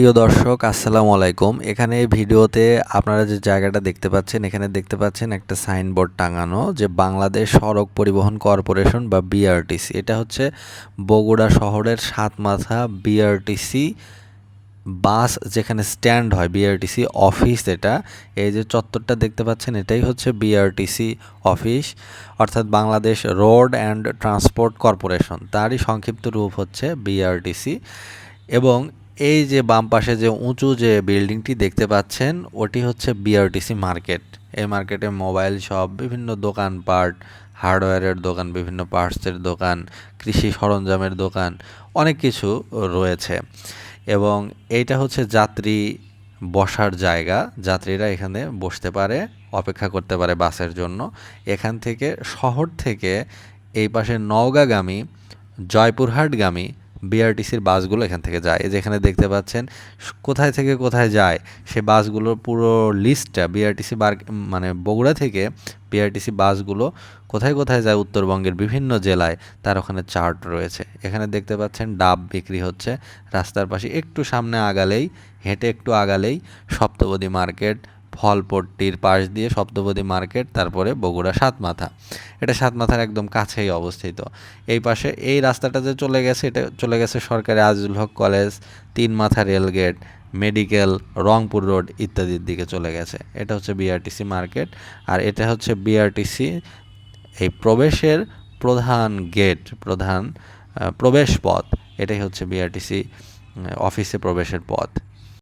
প্রিয় দর্শক, আসসালামু আলাইকুম। এখানে এই ভিডিওতে আপনারা যে জায়গাটা দেখতে পাচ্ছেন, এখানে দেখতে পাচ্ছেন একটা সাইনবোর্ড টাঙানো যে বাংলাদেশ সড়ক পরিবহন কর্পোরেশন বা বিআরটিসি এটা হচ্ছে বগুড়া শহরের সাতমাথা বিআরটিসি বাস যেখানে স্ট্যান্ড হয় বিআরটিসি অফিস এটা। এই যে চত্বরটা দেখতে পাচ্ছেন, এটাই হচ্ছে বিআরটিসি অফিস, অর্থাৎ Bangladesh road and transport corporation. তারই সংক্ষিপ্ত রূপ হচ্ছে বিআরটিসি এবং এই যে বাম পাশে যে উঁচু যে বিল্ডিংটি দেখতে পাচ্ছেন, ওটি হচ্ছে বিআরটিসি মার্কেট। এই মার্কেটে মোবাইল শপ, বিভিন্ন দোকানপাট, হার্ডওয়্যারের দোকান, বিভিন্ন পার্টসের দোকান, কৃষি সরঞ্জামের দোকান, অনেক কিছু রয়েছে। এবং এইটা হচ্ছে যাত্রী বসার জায়গা। যাত্রীরা এখানে বসতে পারে, অপেক্ষা করতে পারে বাসের জন্য। এখান থেকে শহর থেকে এই পাশে নওগাঁগামী, জয়পুরহাটগামী বিআরটিসির বাসগুলো এখান থেকে যায়। এই যেখানে দেখতে পাচ্ছেন কোথায় থেকে কোথায় যায়, সে বাসগুলোর পুরো লিস্টটা বিআরটিসি বার মানে বগুড়া থেকে বিআরটিসি বাসগুলো কোথায় কোথায় যায় উত্তরবঙ্গের বিভিন্ন জেলায়, তার ওখানে চার্ট রয়েছে। এখানে দেখতে পাচ্ছেন, ডাব বিক্রি হচ্ছে। রাস্তার পাশে একটু সামনে আগালেই, হেঁটে একটু আগালেই সপ্তপদী মার্কেট ফলপট্টির পাশ দিয়ে সপ্তপদী মার্কেট, তারপরে বগুড়া সাতমাথা। এটা সাতমাথার একদম কাছেই অবস্থিত। এই পাশে এই রাস্তাটা যে চলে গেছে, এটা চলে গেছে সরকারি আজিজুল হক কলেজ তিন মাথা রেলগেট মেডিকেল, রংপুর রোড ইত্যাদির দিকে চলে গেছে। এটা হচ্ছে বিআরটিসি মার্কেট আর এটা হচ্ছে বিআরটিসি এই প্রবেশের প্রধান গেট, প্রধান প্রবেশ পথ। এটাই হচ্ছে বিআরটিসি অফিসে প্রবেশের পথ।